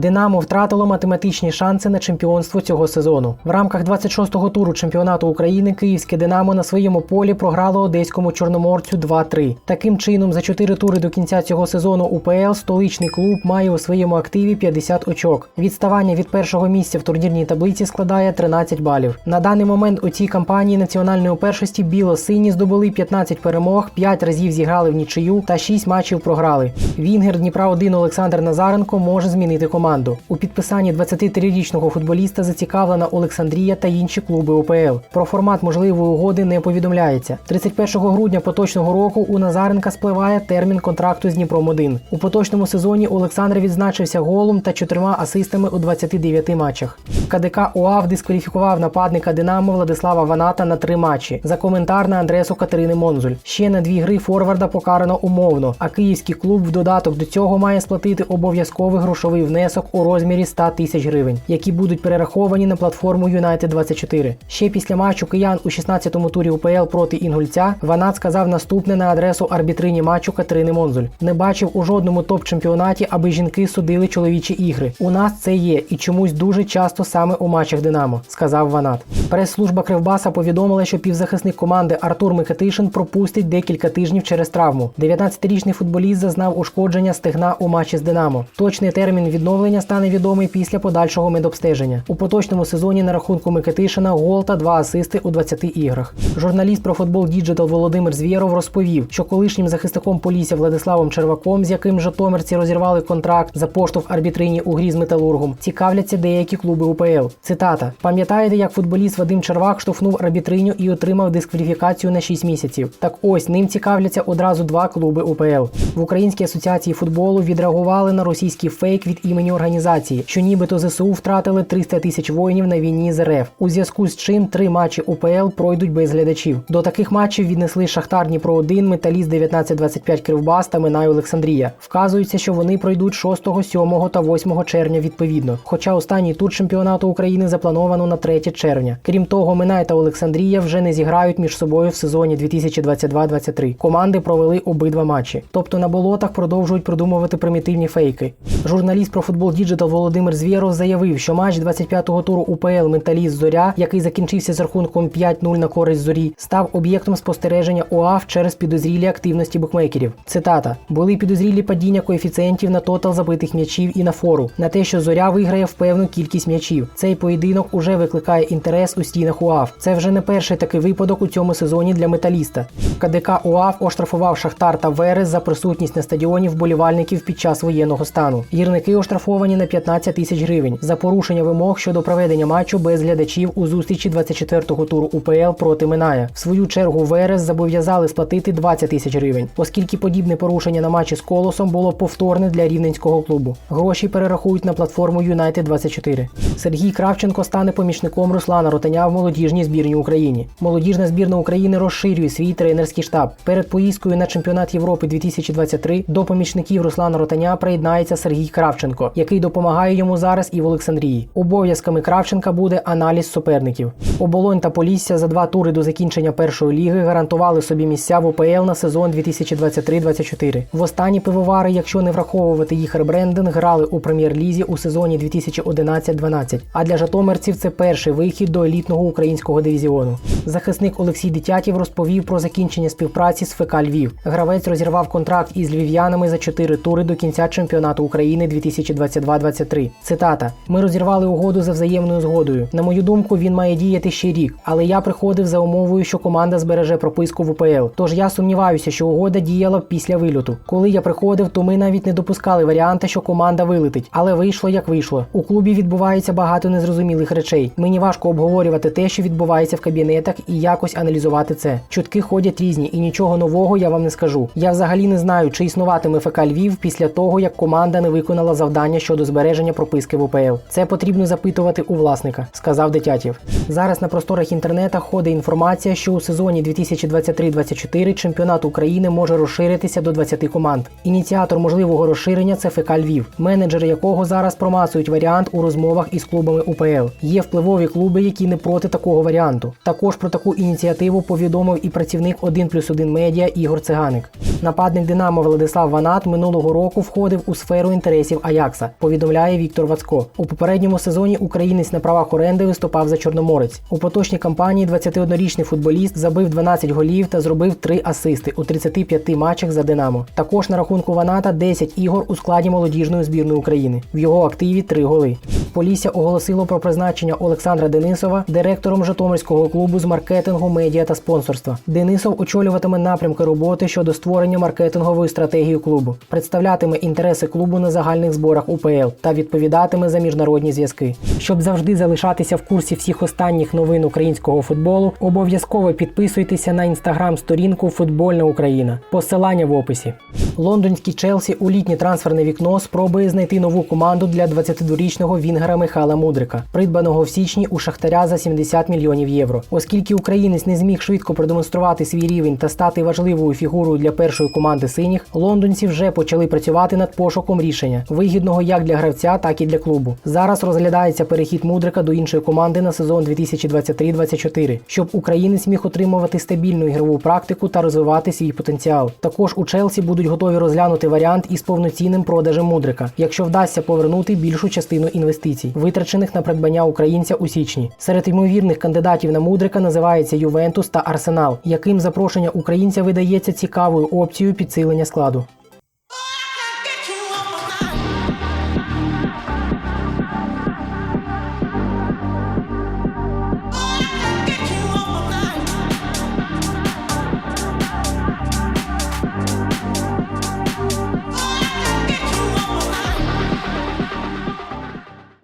Динамо втратило математичні шанси на чемпіонство цього сезону. В рамках 26-го туру чемпіонату України київське Динамо на своєму полі програло одеському чорноморцю 2-3. Таким чином, за 4 тури до кінця цього сезону УПЛ столичний клуб має у своєму активі 50 очок. Відставання від першого місця в турнірній таблиці складає 13 балів. На даний момент у цій кампанії національної першості біло-сині здобули 15 перемог, 5 разів зіграли в нічию та 6 матчів програли. Вінгер Дніпра 1 Олександр Назаренко може змінити команду. У підписанні 23-річного футболіста зацікавлена Олександрія та інші клуби УПЛ. Про формат можливої угоди не повідомляється. 31 грудня поточного року у Назаренка спливає термін контракту з Дніпром 1 У поточному сезоні Олександр відзначився голом та чотирма асистами у 29 матчах. КДК УАВ дискваліфікував нападника Динамо Владислава Ваната на три матчі за коментар на адресу Катерини Монзуль. Ще на дві гри форварда покарано умовно, а київський клуб в додаток до цього має сплатити обов'язковий грошовий внесок у розмірі 100 тисяч гривень, які будуть перераховані на платформу United 24 Ще після матчу киян у 16-му турі УПЛ проти Інгульця Ванат сказав наступне на адресу арбітрині матчу Катерини Монзуль. Не бачив у жодному топ-чемпіонаті, аби жінки судили чоловічі ігри. У нас це є і чомусь дуже часто саме у матчах Динамо, сказав Ванат. Прес-служба Кривбаса повідомила, що півзахисник команди Артур Микитишин пропустить декілька тижнів через травму. 19-річний футболіст зазнав ушкодження стегна у матчі з Динамо. Точний термін відновлення стане відомий після подальшого медобстеження. У поточному сезоні на рахунку Микитишина гол та два асисти у 20 іграх. Журналіст про футбол Діджитал Володимир Звєров розповів, що колишнім захисником Полісся Владиславом Черваком, з яким Житомирці розірвали контракт за поштовх арбітрині у грі з металургом, цікавляться деякі клуби УПЛ. Цитата: пам'ятаєте, як футболіст Вадим Червак штовхнув арбітриню і отримав дискваліфікацію на 6 місяців? Так ось ним цікавляться одразу два клуби УПЛ. В Українській асоціації футболу відреагували на російський фейк від імені організації, що нібито ЗСУ втратили 300 тисяч воїнів на війні з РФ. У зв'язку з чим три матчі УПЛ пройдуть без глядачів. До таких матчів віднесли Шахтар Дніпро 1 Металіст 1925 Кривбас та Минай Олександрія. Вказується, що вони пройдуть 6, 7 та 8 червня відповідно. Хоча останній тур чемпіонату України заплановано на 3 червня. Крім того, Минай та Олександрія вже не зіграють між собою в сезоні 2022-23. Команди провели обидва матчі. Тобто на болотах продовжують продумувати примітивні фейки. Журналіст про футбол Діджитал Володимир Звєров заявив, що матч 25-го туру УПЛ Менталіст Зоря, який закінчився з рахунком 5-0 на користь зорі, став об'єктом спостереження УАФ через підозрілі активності букмекерів. Цитата: були підозрілі падіння коефіцієнтів на тотал забитих м'ячів і на фору, на те, що зоря виграє в певну кількість м'ячів. Цей поєдинок уже викликає інтерес у стінах УАФ. Це вже не перший такий випадок у цьому сезоні для металіста. КДК УАФ оштрафував Шахтар та Верес за присутність на стадіоні вболівальників під час воєнного стану. Гірники оштрафовані на 15 тисяч гривень за порушення вимог щодо проведення матчу без глядачів у зустрічі 24-го туру УПЛ проти Миная. В свою чергу Верес зобов'язали сплатити 20 тисяч гривень, оскільки подібне порушення на матчі з колосом було повторне для рівненського клубу. Гроші перерахують на платформу United 24 Сергій Кравченко стане помічником Руслана Ротаня в молодіжній збірній Україні. Молодіжна збірна України розширює свій тренерський штаб. Перед поїздкою на чемпіонат Європи 2023 до помічників Руслана Ротаня приєднається Сергій Кравченко, який допомагає йому зараз і в Олександрії. Обов'язками Кравченка буде аналіз суперників. Оболонь та Полісся за два тури до закінчення першої ліги гарантували собі місця в ОПЛ на сезон 2023-24. Востанні пивовари, якщо не враховувати їх ребрендинг, грали у прем'єр-лізі у сезоні 2011-12. А для житомирців це перший вихід до елітного українського дивізіону. Захисник Олексій Дитятів розповів про закінчення співпраці з ФК Львів. Гравець розірвав контракт із львів'янами за 4 тури до кінця чемпіонату України 2022-23. Цитата: Ми розірвали угоду за взаємною згодою. На мою думку, він має діяти ще рік, але я приходив за умовою, що команда збереже прописку в УПЛ. Тож я сумніваюся, що угода діяла після вильоту. Коли я приходив, то ми навіть не допускали варіанти, що команда вилетить, але вийшло як вийшло. У клубі відбувається багато незрозумілих речей. Мені важко обговорювати те, що відбувається в кабінетах, і якось аналізувати це. Чутки ходять різні, і нічого нового я вам не скажу. Я взагалі не знаю, чи існуватиме ФК Львів після того, як команда не виконала завдання щодо збереження прописки в УПЛ. Це потрібно запитувати у власника, сказав Дитятів. Зараз на просторах інтернета ходить інформація, що у сезоні 2023-24 чемпіонат України може розширитися до 20 команд. Ініціатор можливого розширення це ФК Львів, менеджери якого зараз промасують варіант у розмовах із клубами УПЛ. Є впливові клуби, які не проти такого варіанту. Також про таку ініціативу повідомив і працівник 1 плюс 1 медіа Ігор Циганик. Нападник Динамо Владислав Ванат минулого року входив у сферу інтересів Аякса. Повідомляє Віктор Вацко. У попередньому сезоні українець на правах оренди виступав за Чорноморець. У поточній кампанії 21-річний футболіст забив 12 голів та зробив 3 асисти у 35 матчах за Динамо. Також на рахунку Ваната 10 ігор у складі молодіжної збірної України. В його активі 3 голи. Полісся оголосило про призначення Олександра Денисова директором Житомирського клубу з маркетингу, медіа та спонсорства. Денисов очолюватиме напрямки роботи щодо створення маркетингової стратегії клубу, представлятиме інтереси клубу на загальних зборах УПЛ та відповідатиме за міжнародні зв'язки. Щоб завжди залишатися в курсі всіх останніх новин українського футболу, обов'язково підписуйтеся на інстаграм-сторінку Футбольна Україна. Посилання в описі. Лондонський Челсі у літнє трансферне вікно спробує знайти нову команду для 22-річного вінгера Михайла Мудрика, придбаного в січні у Шахтаря за 70 мільйонів євро. Оскільки українець не зміг швидко продемонструвати свій рівень та стати важливою фігурою для першої команди синіх, лондонці вже почали працювати над пошуком рішення, вигідного як для гравця, так і для клубу. Зараз розглядається перехід Мудрика до іншої команди на сезон 2023-2024, щоб українець міг отримувати стабільну ігрову практику та розвивати свій потенціал. Також у Челсі будуть готові розглянути варіант із повноцінним продажем Мудрика, якщо вдасться повернути більшу частину інвестицій, витрачених на придбання українця у січні. Серед ймовірних кандидатів на Мудрика називається Ювентус та Арсенал, яким запрошення українця видається цікавою опцією підсилення складу.